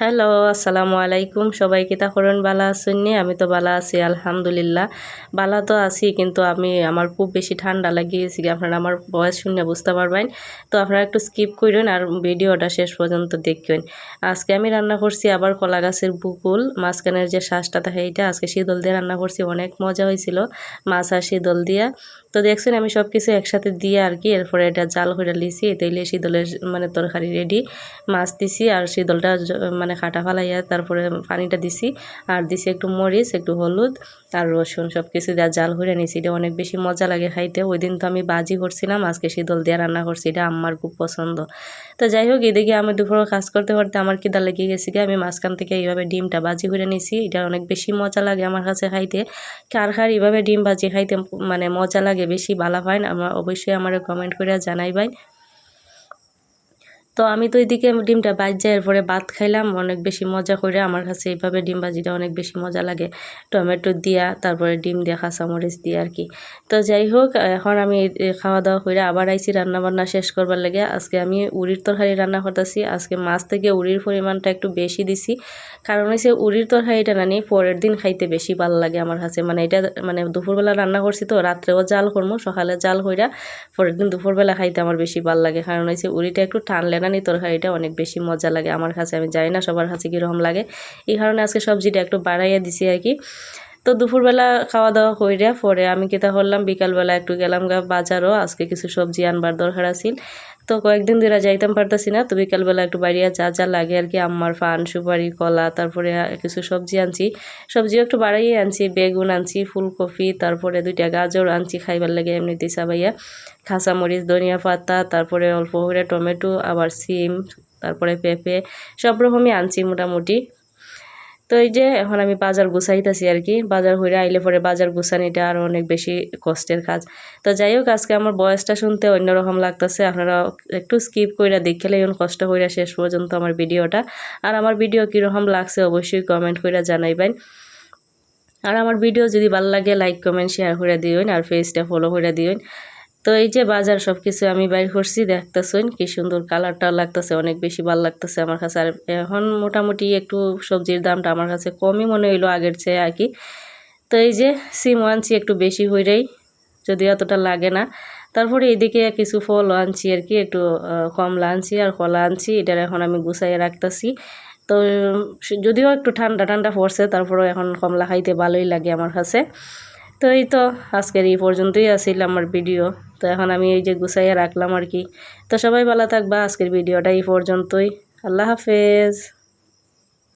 Hello, আসসালামু আলাইকুম। সবাইকে তা করেন বালা আসেননি আমি তো বালা আছি, আলহামদুলিল্লাহ। বালা তো আছি, কিন্তু আমি, আমার খুব বেশি ঠান্ডা লাগিয়েছি, আপনারা আমার বয়স শুনে বুঝতে পারবেন। তো আপনারা একটু স্কিপ করেন আর ভিডিওটা শেষ পর্যন্ত দেখবেন। আজকে আমি রান্না করছি আবার কলা গাছের বুকুল। মাঝখানের যে শ্বাসটা থাকে, এইটা আজকে শীতল দিয়ে রান্না করছি, অনেক মজা হয়েছিল, মাছ আর শীতল দিয়া। তো দেখছেন, আমি সব কিছু একসাথে দিয়ে আর কি, এরপরে এটা জাল করে লিছি এটাইলে শীতলের মানে তরকারি রেডি মাছ দিছি আর শীতলটা মানে খাটা ফালাইয়া তারপরে পানিটা দিছি। আর দিছি একটু মরিচ, একটু হলুদ, আর রসুন সব কিছু দেওয়া জাল করে নিছি। এটা অনেক বেশি মজা লাগে খাইতে। ওই দিন তো আমি বাজি করছিলাম, আজকে শীতল দিয়ে রান্না করছি। এটা আমার খুব পছন্দ। তো যাই হোক, এদিকে আমি দুপুরে কাজ করতে করতে আমার কিদা লেগে গেছি আমি মাঝখান থেকে এইভাবে ডিমটা বাজি করে নিছি। এটা অনেক বেশি মজা লাগে আমার কাছে খাইতে। কার কার এইভাবে ডিম বাজি খাইতে মানে মজা লাগে বেশি ভালো হয় আমার অবশ্যই আমার কমেন্ট করে জানাইবাই। তো আমি তো এদিকে ডিমটা বাজ্যা এরপরে ভাত খাইলাম, অনেক বেশি মজা করে আমার কাছে এইভাবে ডিম বাজিটা অনেক বেশি মজা লাগে। টমেটো দিয়া, তারপরে ডিম দিয়া, কাঁচামরিচ দিয়ে আর কি তো যাই হোক, এখন আমি খাওয়া দাওয়া করে আবার আইছি রান্না বান্না শেষ করবার লাগে। আজকে আমি উড়ির তরকারি রান্না করতেছি। আজকে মাছ থেকে উড়ির পরিমাণটা একটু বেশি দিছি। কারণ হচ্ছে উড়ির তরকারিটা না নিয়ে পরের দিন খাইতে বেশি ভালো লাগে আমার কাছে। মানে এটা মানে দুপুরবেলা রান্না করছি তো, রাত্রেও জাল করব সকালে জাল কইরা পরের দিন দুপুরবেলা খাইতে আমার বেশি ভালো লাগে। কারণ হচ্ছে উড়িটা একটু টানলে না নি তরকারিটা অনেক বেশি মজা লাগে আমার কাছে, আমি জানি না সবার কাছে কীরকম লাগে। এই কারণে আজকে সবজিটা একটু বাড়াইয়া দিছি আর কি। তো দুপুরবেলা খাওয়া দাওয়া কইরা পরে আমি কিতা করলাম, বিকালবেলা একটু গেলাম গা বাজারও, আজকে কিছু সবজি আনবার দরকার আছিল। তো কয়েকদিন ধরে যাইতাম পারতাছি না, তো বিকালবেলা একটু বাড়িয়া যা যা লাগে আর কি আমার পান সুপারি, কলা, তারপরে কিছু সবজি আনছি। সবজিও একটু বাড়াইয়ে আনছি, বেগুন আনছি, ফুলকপি, তারপরে দুইটা গাজর আনছি খাইবার লাগে এমনি দিশা এমনিতেই সাবাইয়া কাঁচামরিচ, ধনিয়া পাতা, তারপরে অল্প করে টমেটো, আবার সিম, তারপরে পেঁপে, সব রকমই আনছি মোটামুটি। তো এই যে এখন আমি বাজার গুছাইতেছি আর কি বাজার হইরে আইলে পরে বাজার গুছানিটা আরও অনেক বেশি কষ্টের কাজ। তো যাই হোক, আজকে আমার বয়সটা শুনতে অন্যরকম লাগতেছে। আপনারা একটু স্কিপ করে দেখলে এখন কষ্ট করে শেষ পর্যন্ত আমার ভিডিওটা। আর আমার ভিডিও কীরকম লাগছে অবশ্যই কমেন্ট করে জানাইবেন। আর আমার ভিডিও যদি ভালো লাগে লাইক কমেন্ট শেয়ার করে দিবেন আর ফেসটা ফলো করে দিবেন তো এই যে বাজার সব কিছু আমি বাইর করছি, দেখতেছেন কি সুন্দর কালারটা লাগতেছে, অনেক বেশি ভালো লাগতেছে আমার কাছে। আর এখন মোটামুটি একটু সবজির দামটা আমার কাছে কমই মনে হইল আগের চেয়ে আর কি। তো এই যে সিম আনছি একটু বেশি হইলেই, যদি অতটা লাগে না। তারপরে এদিকে কিছু ফল আনছি আর কি, একটু কমলা আনছি আর কলা আনছি, এটার এখন আমি গুছাইয়ে রাখতেছি। তো, যদিও একটু ঠান্ডা ঠান্ডা পড়ছে, তারপরেও এখন কমলা খাইতে ভালোই লাগে আমার কাছে। তো এই তো আজকের এই পর্যন্তই আসিল আমার ভিডিও। তো এখন আমি এই যে গুছাইয়া রাখলাম আর কি। তো সবাই ভালো থাকবা, আজকের ভিডিওটা এই পর্যন্তই। আল্লাহ হাফেজ।